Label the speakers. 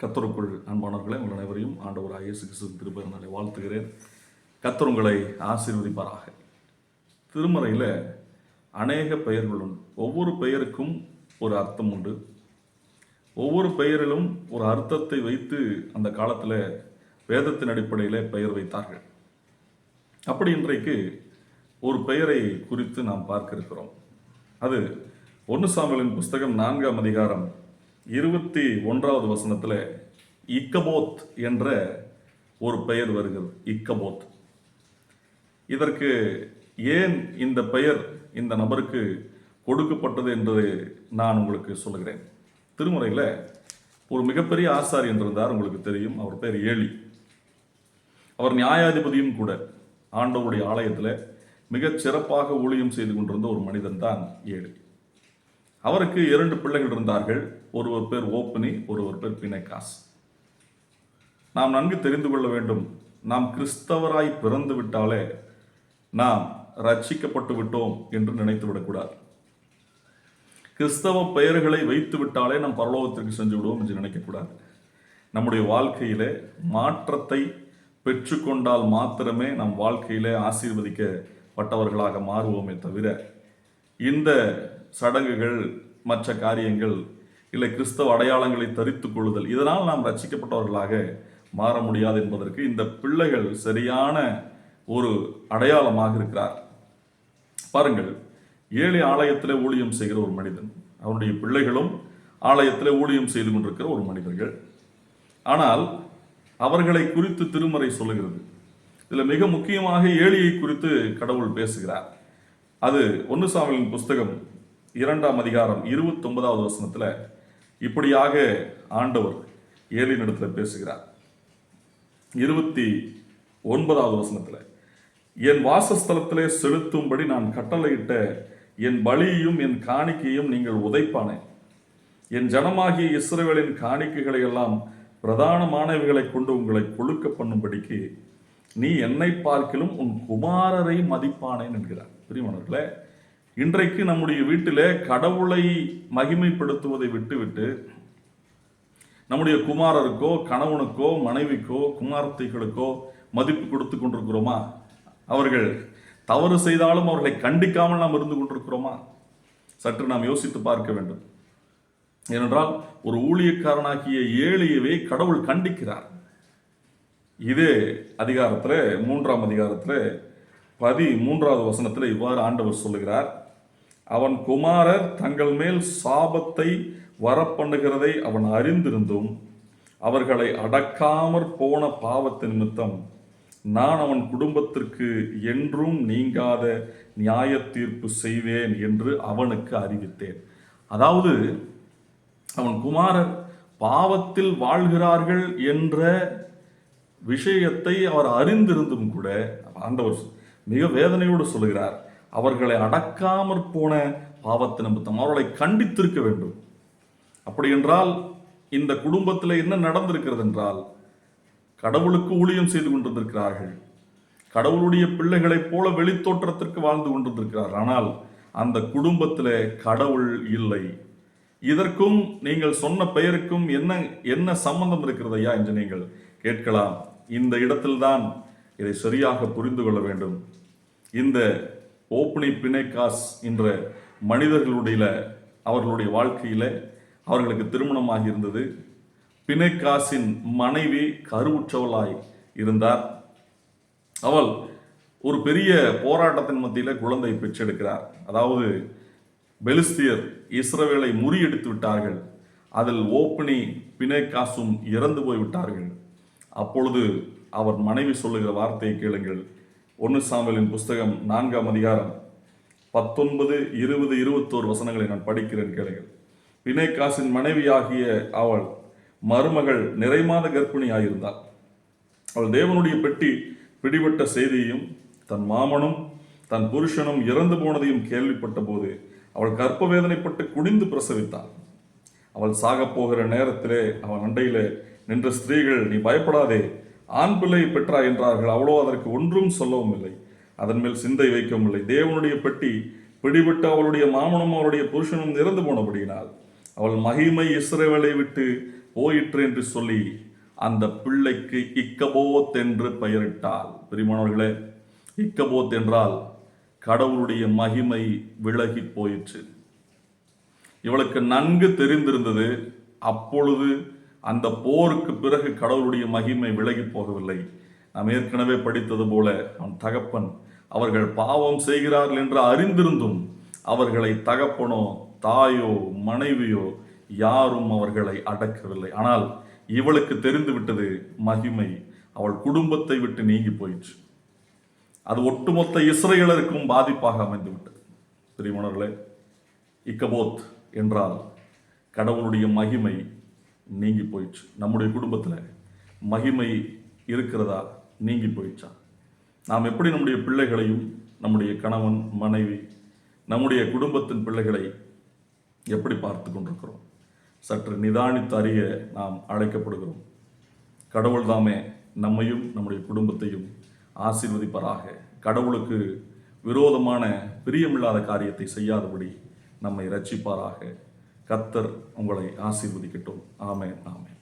Speaker 1: கத்தருக்குள் அன்பானவர்களே உங்கள் அனைவரையும் ஆண்டவர் ஐஎஸ் கிறிஸ்து திருப்பதினாலே வாழ்த்துகிறேன். கத்தர் உங்களை ஆசீர்வதிப்பாராக. திருமறையில் அநேக பெயர்கள் உண்டு. ஒவ்வொரு பெயருக்கும் ஒரு அர்த்தம் உண்டு. ஒவ்வொரு பெயரிலும் ஒரு அர்த்தத்தை வைத்து அந்த காலத்தில் வேதத்தின் அடிப்படையில் பெயர் வைத்தார்கள். அப்படி இன்றைக்கு ஒரு பெயரை குறித்து நாம் பார்க்க இருக்கிறோம். அது ஒன்று சாமுவேலின் புஸ்தகம் நான்காம் அதிகாரம் இருபத்தி ஒன்றாவது வசனத்தில் இக்கபோத் என்ற ஒரு பெயர் வருகிறது. இக்கபோத். இதற்கு ஏன் இந்த பெயர் இந்த நபருக்கு கொடுக்கப்பட்டது என்று நான் உங்களுக்கு சொல்லுகிறேன். திருமுறையில் ஒரு மிகப்பெரிய ஆசாரியன் இருந்தார் உங்களுக்கு தெரியும். அவர் பேர் ஏழி அவர் நியாயாதிபதியும் கூட ஆண்டவருடைய ஆலயத்தில் மிகச் சிறப்பாக ஊழியம் செய்து கொண்டிருந்த ஒரு மனிதன் தான் ஏழி அவருக்கு இரண்டு பிள்ளைகள் இருந்தார்கள். ஒருவர் பேர் ஓப்பனி ஒருவர் பேர் பினைகாஸ். நாம் நன்கு தெரிந்து கொள்ள வேண்டும். நாம் கிறிஸ்தவராய் பிறந்து விட்டாலே நாம் ரட்சிக்கப்பட்டு விட்டோம் என்று நினைத்து விடக்கூடாது. கிறிஸ்தவ பெயர்களை வைத்து விட்டாலே நாம் பரலோகத்திற்கு சென்று விடுவோம் என்று நினைக்கக்கூடாது. நம்முடைய வாழ்க்கையிலே மாற்றத்தை பெற்றுக்கொண்டால் மாத்திரமே நம் வாழ்க்கையிலே ஆசீர்வதிக்கப்பட்டவர்களாக மாறுவோமே தவிர இந்த சடங்குகள் மற்ற காரியங்கள் இல்லை கிறிஸ்தவ அடையாளங்களை தரித்து கொள்ளுதல் இதனால் நாம் ரச்சிக்கப்பட்டவர்களாக மாற முடியாது என்பதற்கு இந்த பிள்ளைகள் சரியான ஒரு அடையாளமாக இருக்கிறார். பாருங்கள் ஏழை ஆலயத்தில் ஊழியம் செய்கிற ஒரு மனிதன் அவனுடைய பிள்ளைகளும் ஆலயத்தில் ஊழியம் செய்து கொண்டிருக்கிற ஒரு மனிதர்கள். ஆனால் அவர்களை குறித்து திருமறை சொல்லுகிறது. இதில் மிக முக்கியமாக ஏழியை குறித்து கடவுள் பேசுகிறார். அது ஒன்று சாமியின் புஸ்தகம் இரண்டாம் அதிகாரம் இருபத்தொன்பதாவது வசனத்தில் இப்படியாக ஆண்டவர் ஏழினிடத்தில் பேசுகிறார். இருபத்தி ஒன்பதாவது வசனத்தில் என் வாசஸ்தலத்திலே செலுத்தும்படி நான் கட்டளையிட்ட என் பலியையும் என் காணிக்கையும் நீங்கள் உதைப்பானே. என் ஜனமாகிய இஸ்ரேவேலின் காணிக்கைகளை எல்லாம் பிரதானமானவைகளை கொண்டு உங்களை கொழுக்க பண்ணும்படிக்கு நீ என்னை பார்க்கிலும் உன் குமாரரை மதிப்பானேன் என்கிறார். பிரியமானவர்களே இன்றைக்கு நம்முடைய வீட்டிலே கடவுளை மகிமைப்படுத்துவதை விட்டுவிட்டு நம்முடைய குமாரருக்கோ கணவனுக்கோ மனைவிக்கோ குமார்த்தைகளுக்கோ மதிப்பு கொடுத்து கொண்டிருக்கிறோமா? அவர்கள் தவறு செய்தாலும் அவர்களை கண்டிக்காமல் நாம் இருந்து கொண்டிருக்கிறோமா? சற்று நாம் யோசித்து பார்க்க வேண்டும். ஏனென்றால் ஒரு ஊழியக்காரனாகிய ஏழையவே கடவுள் கண்டிக்கிறார். இதே அதிகாரத்தில் மூன்றாம் அதிகாரத்தில் பதி மூன்றாவது வசனத்தில் இவ்வாறு ஆண்டவர் சொல்லுகிறார். அவன் குமாரர் தங்கள் மேல் சாபத்தை வரப்பண்ணுகிறதை அவன் அறிந்திருந்தும் அவர்களை அடக்காமற் போன பாவத்து நிமித்தம் நான் அவன் குடும்பத்திற்கு என்றும் நீங்காத நியாய தீர்ப்பு செய்வேன் என்று அவனுக்கு அறிவித்தேன். அதாவது அவன் குமாரர் பாவத்தில் வாழ்கிறார்கள் என்ற விஷயத்தை அவர் அறிந்திருந்தும் கூட ஆண்டவர் மிக வேதனையோடு சொல்லுகிறார் அவர்களை அடக்காமற் போன பாவத்தை நிமித்தம் அவர்களை கண்டித்திருக்க வேண்டும். அப்படி என்றால் இந்த குடும்பத்தில் என்ன நடந்திருக்கிறது என்றால் கடவுளுக்கு ஊழியம் செய்து கொண்டிருக்கிறார்கள் கடவுளுடைய பிள்ளைகளைப் போல வெளித்தோற்றத்திற்கு வாழ்ந்து கொண்டிருக்கிறார் ஆனால் அந்த குடும்பத்தில் கடவுள் இல்லை. இதற்கும் நீங்கள் சொன்ன பெயருக்கும் என்ன என்ன சம்பந்தம் இருக்கிறது ஐயா என்று நீங்கள் கேட்கலாம். இந்த இடத்தில்தான் இதை சரியாக புரிந்து கொள்ள வேண்டும். இந்த ஓப்பனி பிணைக்காஸ் என்ற மனிதர்களுடைய அவர்களுடைய வாழ்க்கையில் அவர்களுக்கு திருமணமாகி இருந்தது. பிணைக்காசின் மனைவி கருவுற்றவளாய் இருந்தார். அவள் ஒரு பெரிய போராட்டத்தின் மத்தியில் குழந்தை பெற்றெடுக்கிறார். அதாவது பெலிஸ்தியர் இஸ்ரவேலை முறியடித்து விட்டார்கள். அதில் ஓப்பனி பிணைக்காசும் இறந்து போய் விட்டார்கள். அப்பொழுது அவர் மனைவி சொல்லுகிற வார்த்தையை கேளுங்கள். ஒன்று சாம்பலின் புஸ்தகம் நான்காம் அதிகாரம் பத்தொன்பது இருபது இருபத்தோரு வசனங்களை நான் படிக்கிறேன் கேளுங்கள். வினைகாசின் மனைவியாகிய அவள் மருமகள் நிறைமாத கர்ப்பிணியாயிருந்தாள். அவள் தேவனுடைய பெட்டி பிடிபட்ட செய்தியையும் தன் மாமனும் தன் புருஷனும் இறந்து போனதையும் கேள்விப்பட்ட போது அவள் கற்ப வேதனைப்பட்டு குடிந்து பிரசவித்தாள். அவள் சாகப் போகிற நேரத்திலே அவன் அண்டையிலே நின்ற ஸ்திரீகள் நீ பயப்படாதே. ஆண் பிள்ளை பெற்றா என்றார்கள். அவ்வளோ அதற்கு ஒன்றும் சொல்லவும் இல்லை. அதன் மேல் சிந்தை வைக்கவும் இல்லை. தேவனுடைய பெட்டி பிடிபட்டு அவளுடைய மாமனும் அவளுடைய புருஷனும் இறந்து போனபடியினால் அவள் மகிமை இஸ்ரவேலை விட்டு போயிற்று என்று சொல்லி அந்த பிள்ளைக்கு இக்கபோத் என்று பெயரிட்டாள். பிரிமானவர்களே இக்கபோத் என்றால் கடவுளுடைய மகிமை விலகி போயிற்று. இவளுக்கு நன்கு தெரிந்திருந்தது அப்பொழுது அந்த போருக்கு பிறகு கடவுளுடைய மகிமை விலகி போகவில்லை. நாம் ஏற்கனவே படித்தது போல அவன் தகப்பன் அவர்கள் பாவம் செய்கிறார்கள் என்று அறிந்திருந்தும் அவர்களை தகப்பனோ தாயோ மனைவியோ யாரும் அவர்களை அடக்கவில்லை. ஆனால் இவளுக்கு தெரிந்து விட்டது மகிமை. அவள் குடும்பத்தை விட்டு நீங்கி போயிற்று. அது ஒட்டுமொத்த இஸ்ரேலருக்கும் பாதிப்பாக அமைந்து விட்டது. பிரிமணர்களே இக்கபோத் என்றால் கடவுளுடைய மகிமை நீங்கி போயிடுச்சு. நம்முடைய குடும்பத்தில் மகிமை இருக்கிறதா? நீங்கி போயிடுச்சா? நாம் எப்படி நம்முடைய பிள்ளைகளையும் நம்முடைய கணவன் மனைவி நம்முடைய குடும்பத்தின் பிள்ளைகளை எப்படி பார்த்து கொண்டிருக்கிறோம்? சற்று நிதானித்து அறிய நாம் அழைக்கப்படுகிறோம். கடவுள் தாமே நம்மையும் நம்முடைய குடும்பத்தையும் ஆசீர்வதிப்பராக. கடவுளுக்கு விரோதமான பிரியமில்லாத காரியத்தை செய்யாதபடி நம்மை ரட்சிப்பாராக. கத்தர் உங்களை ஆசீர்வதிக்கட்டும். ஆமே ஆமே